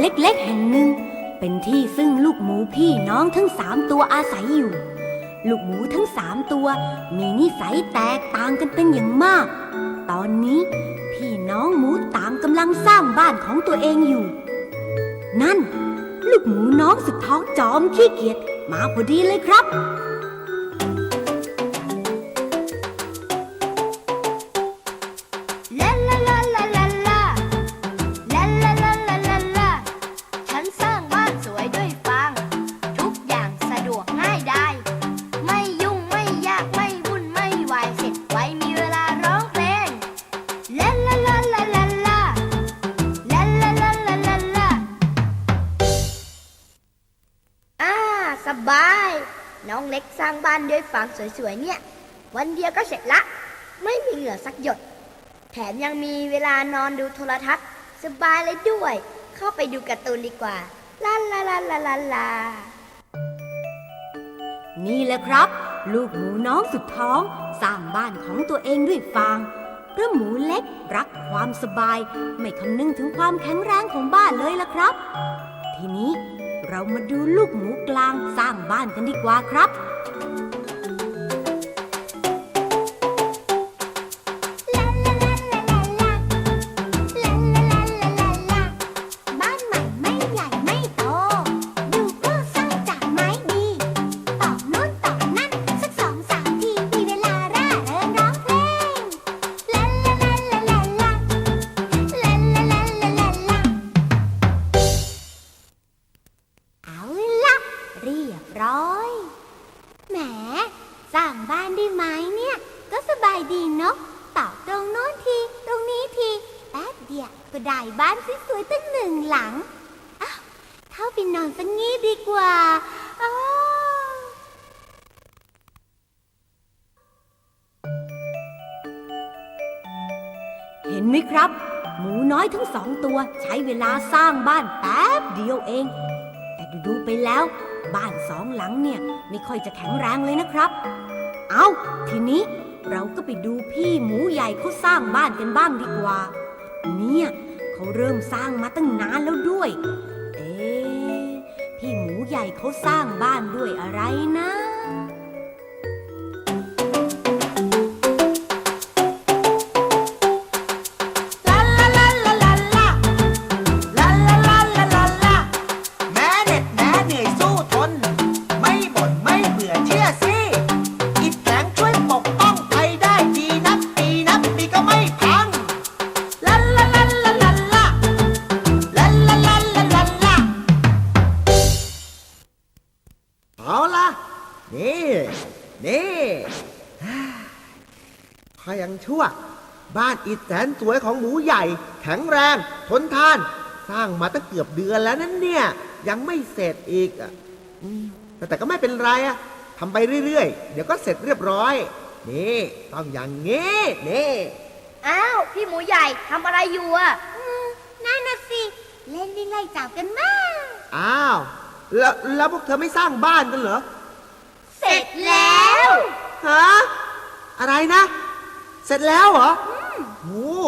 เล็กๆแห่งหนึ่ง เป็นที่ซึ่งลูกหมูพี่น้องทั้งสามตัวอาศัยอยู่ ลูกหมูทั้งสามตัว มีนิสัยแตกต่างกันเป็นอย่างมาก ตอนนี้พี่น้องหมูต่างกำลังสร้างบ้านของตัวเองอยู่ นั่น ลูกหมูน้องสุดท้องจอมขี้เกียจมาพอดีเลยครับ องเล็กสร้างบ้านด้วยฟางสวยๆเนี่ย วันเดียวก็เสร็จละ ไม่มีเหงื่อสักหยด แถมยังมีเวลานอนดูโทรทัศน์ สบายเลยด้วย เข้าไปดูการ์ตูนดีกว่าลาลาลาลาลาลานี่แหละครับ ลูกหมูน้องสุดท้อง สร้างบ้านของตัวเองด้วยฟางเพราะหมูเล็กรักความสบาย ไม่คำนึงถึงความแข็งแรงของบ้านเลยล่ะครับ ทีนี้ เรามาดูลูกหมูกลางสร้างบ้านกันดีกว่าครับ ยบร้อย แหมสร้างบ้านได้ไหมเนี่ย ก็สบายดีเนาะตอกตรงโน้นที ตรงนี้ทีแป๊บเดียวก็ได้บ้านสวยๆตั้งหนึ่งหลังอ้าวเข้าไปนอนสักงี้ดีกว่าอ้าเห็นไหมครับ หมูน้อยทั้งสองตัวใช้เวลาสร้างบ้านแป๊บเดียวเอง แต่ดูๆไปแล้ว บ้านสองหลังเนี่ยไม่ค่อยจะแข็งแรงเลยนะครับ เอาทีนี้เราก็ไปดูพี่หมูใหญ่เขาสร้างบ้านกันบ้างดีกว่า เนี่ยเขาเริ่มสร้างมาตั้งนานแล้วด้วย เอ๊ะพี่หมูใหญ่เขาสร้างบ้านด้วยอะไรนะ ชั่ว บ้านอิฐแสนสวยของหมูใหญ่ แข็งแรง ทนทาน สร้างมาตั้งเกือบเดือนแล้วนั่นเนี่ย ยังไม่เสร็จอีกอะอืมแต่แต่ก็ไม่เป็นไรอะทำไปเรื่อยๆ เดี๋ยวก็เสร็จเรียบร้อย นี่ ต้องอย่างงี้นี่ อ้าว พี่หมูใหญ่ทำอะไรอยู่อะนั่นน่ะสิ เล่นวิ่งไล่จับกันมาก อ้าว แล้วแล้วพวกเธอไม่สร้างบ้านกันเหรอ เสร็จแล้ว ฮะ อะไรนะ เสร็จแล้วเหรอโอ้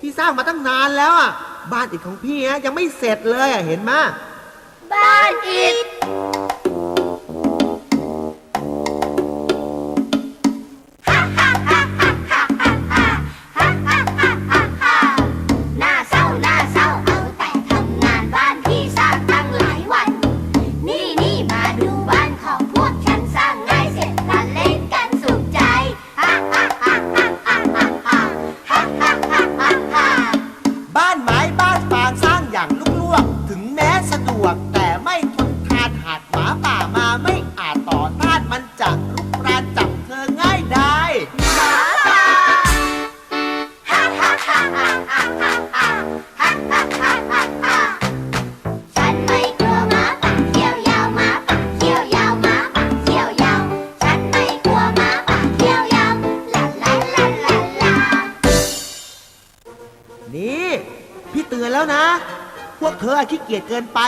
ที่สร้างมาตั้งนานแล้วอะ บ้านอิฐของพี่ฮะยังไม่เสร็จเลยอะ เห็นไหมบ้านอิฐ วกเธอขี้เกียจเกินไป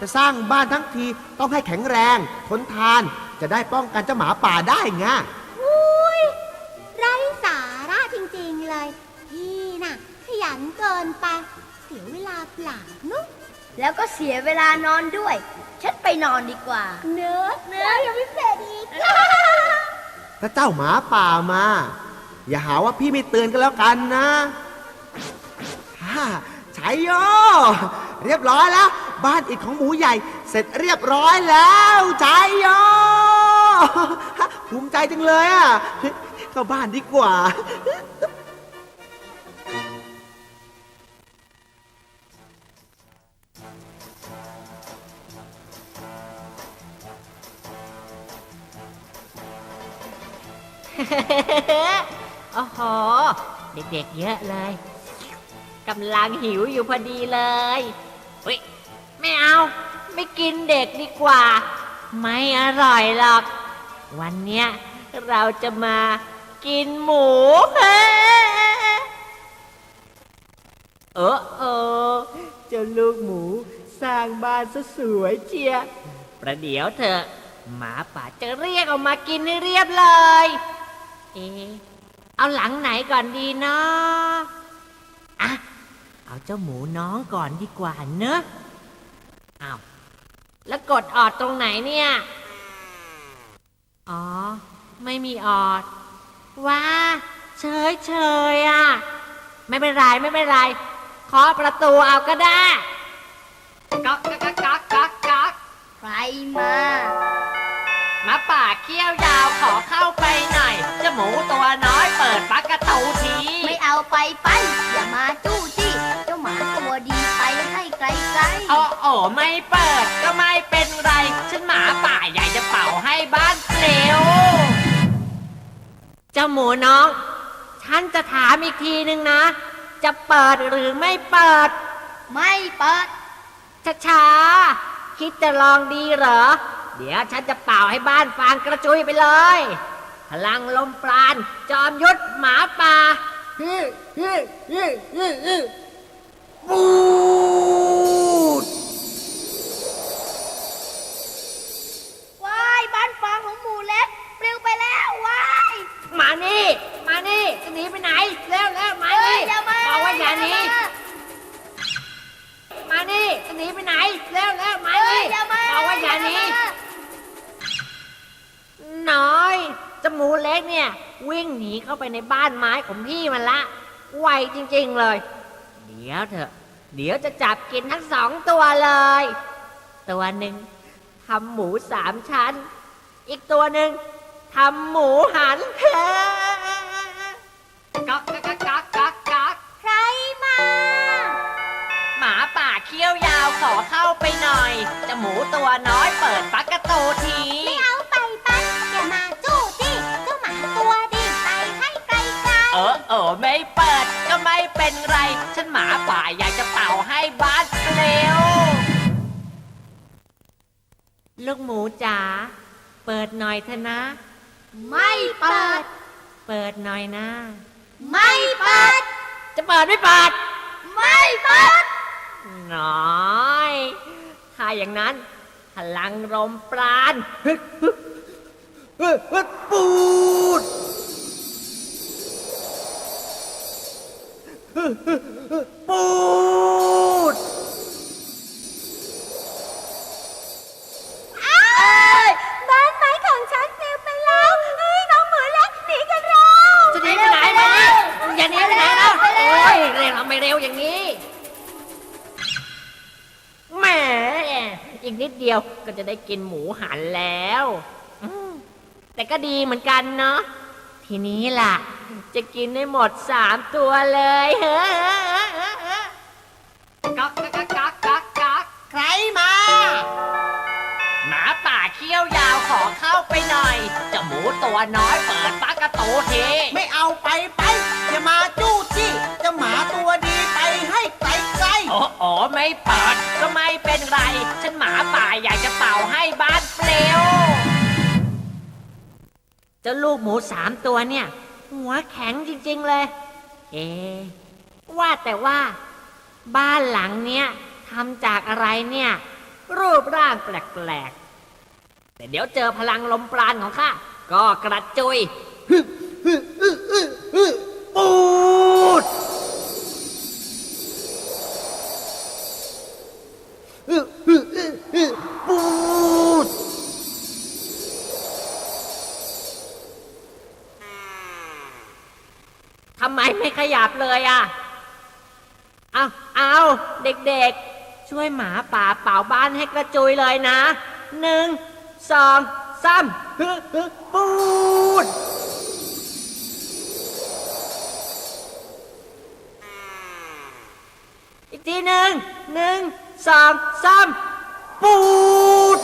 จะสร้างบ้านทั้งทีต้องให้แข็งแรงทนทาน จะได้ป้องกันเจ้าหมาป่าได้ไงอุ้ยไร้สาระจริงๆเลย พี่น่ะ ขยันเกินไป เสียเวลาเปล่านุ๊กแล้วก็เสียเวลานอนด้วย ฉันไปนอนดีกว่า เนื้อเนื้อยังไม่เสร็จอีกถ้าเจ้าหมาป่ามา อย่าหาว่าพี่ไม่เตือนกันแล้วกันนะฮ่าชัยโย เรียบร้อยแล้ว บ้านอิฐของหมูใหญ่ เสร็จเรียบร้อยแล้วชัยโยภูมิใจจังเลยอะเข้าบ้านดีกว่าโอ้โห เด็กๆเยอะเลย กำลังหิวอยู่พอดีเลย เฮ้ยไม่เอา ไม่กินเด็กดีกว่า ไม่อร่อยหรอก วันเนี้ยเราจะมากินหมู เออเออเจ้าลูกหมูสร้างบ้านซะสวยเชียประเดี๋ยวเถอะหมาป่าจะเรียกออกมากินให้เรียบเลย เอะเอาหลังไหนก่อนดีเนาะอะ เอาเจ้าหมูน้องก่อนดีกว่าเนอะอ้าวแล้วกดออดตรงไหนเนี่ย อ๋อ ไม่มีออด ว้า เฉยเฉยๆอะ ไม่เป็นไร ไม่เป็นไรเคาะประตูเอาก็ได้ก๊อกก๊อกก๊อกก๊อกก๊อกก๊อกใครมาหมาป่าเขี้ยวยาวขอเข้าไปหน่อยเจ้าหมูตัว ไม่เปิดก็ไม่เป็นไร ฉันหมาป่าใหญ่จะเป่าให้บ้านเปลวเจ้าหมูน้อง ฉันจะถามอีกทีนึงนะ จะเปิดหรือไม่เปิด ไม่เปิดช้าๆคิดจะลองดีเหรอ เดี๋ยวฉันจะเป่าให้บ้านฟางกระจุยไปเลย พลังลมปราณจอมยุทธหมาป่าฮึฮึฮึฮึฮึบู ของพี่มันละไวจริงๆเลย เดี๋ยวเถอะ เดี๋ยวจะจับกินทั้งสองตัวเลย ตัวหนึ่งทำหมูสามชั้น อีกตัวหนึ่งทำหมูหันก๊อกก๊กก๊กก๊กก๊กใครมา หมาป่าเขี้ยวยาวขอเข้าไปหน่อย จะหมูตัวน้อยเปิดปักกระตูที ฉันหมาป่าอยากจะเป่าให้บ้านเร็ว ลูกหมูจ๋าเปิดหน่อยเถอะนะ ไม่เปิด เปิดหน่อยนะ ไม่เปิด จะเปิดไม่เปิด ไม่เปิด น้อย ถ้าอย่างนั้น พลังลมปราณปูด ปูดบ้านไม้ของฉันปลิวไปแล้วเอ้ยน้องหมูเล็กหนีกันเร็วจะหนีไปไหนมานี่อย่าหนีไปไหนนะโอ้ยเร็วทำไมเร็วอย่างนี้แหมอีกนิดเดียวก็จะได้กินหมูหันแล้วอืมแต่ก็ดีเหมือนกันเนาะทีนี้ล่ะ จะกินได้หมดสามตัวเลยเฮ้ก๊อกก๊อกก๊อกก๊อกก๊อกใครมา หมาป่าเขี้ยวยาวขอเข้าไปหน่อยเจ้าหมูตัวน้อยเปิดปากกระตูทีไม่เอาไปไปอย่ามาจู้จี้เจ้าหมาตัวดีไปให้ไกลไกลๆโอ้โอไม่เปิดก็ไม่เป็นไร ฉันหมาป่าอยากจะเป่าให้บ้านเปลวเจ้าลูกหมูสามตัวเนี่ย หัวแข็งจริงๆเลย เอะว่าแต่ว่า บ้านหลังเนี้ยทำจากอะไรเนี่ย รูปร่างแปลกๆ แต่เดี๋ยวเจอพลังลมปราณของข้าก็กระจุยปูด ไมไม่ขยับเลยอะ เอาเอาเด็กๆ ช่วยหมาป่าเป่าบ้านให้กระจุยเลยนะ หนึ่ง สองสามปูดอีกทีหนึ่ง หนึ่ง สองสามปูด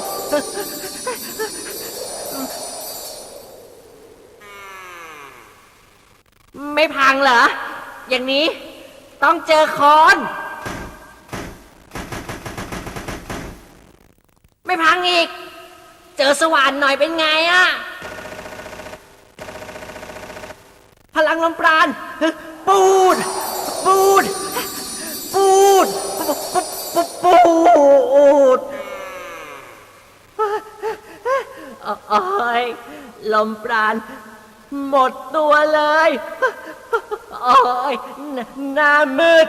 ไม่พังเหรอ อย่างนี้ต้องเจอคอน ไม่พังอีก เจอสว่านหน่อยเป็นไงอะพลังลมปราณปูด ปูด ปูด ปูดปูดโอ้ยลมปราณ หมดตัวเลย โอ้ยหน้าหน้ามืด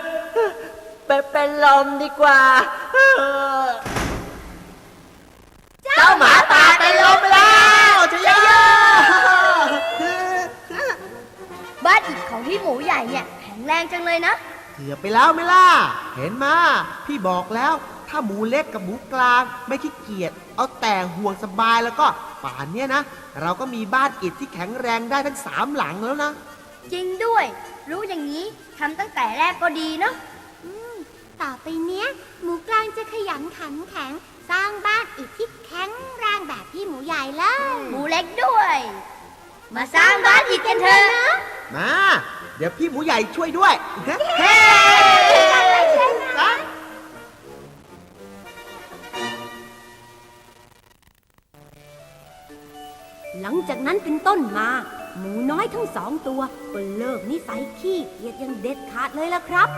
ไปเป็นลมดีกว่า เจ้าหมาป่าเป็นลมแล้วชยโยบ้านอิฐของพี่หมูใหญ่เนี่ยแข็งแรงจังเลยนะ เกือบไปแล้วไหม่ล่ะ เห็นมาพี่บอกแล้ว ถ้าหมูเล็กกับหมูกลางไม่ขี้เกียจ เอาแต่ห่วงสบายแล้วก็ป่านเนี้ยนะ เราก็มีบ้านอิฐที่แข็งแรงได้ทั้งสามหลังแล้วนะ จริงด้วย รู้อย่างนี้ทำตั้งแต่แรกก็ดีเนาะต่อไปเนี้ย หมูกลางจะขยันขันแข็ง สร้างบ้านอีกที่แข็งแรงแบบพี่หมูใหญ่เลยหมูเล็กด้วย มาสร้างบ้านอิฐกันเถอะ มา เดี๋ยวพี่หมูใหญ่ช่วยด้วย เฮ้ หลังจากนั้นเป็นต้นมา หมูน้อยทั้งสองตัวก็เลิกนิสัยขี้เกียจอย่างเด็ดขาดเลยล่ะครับ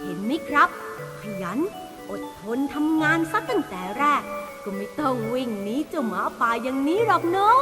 เห็นไหมครับ ขยัน อดทนทำงานซะตั้งแต่แรก ก็ไม่ต้องวิ่งหนีเจ้าหมาป่าอย่างนี้หรอกเนาะ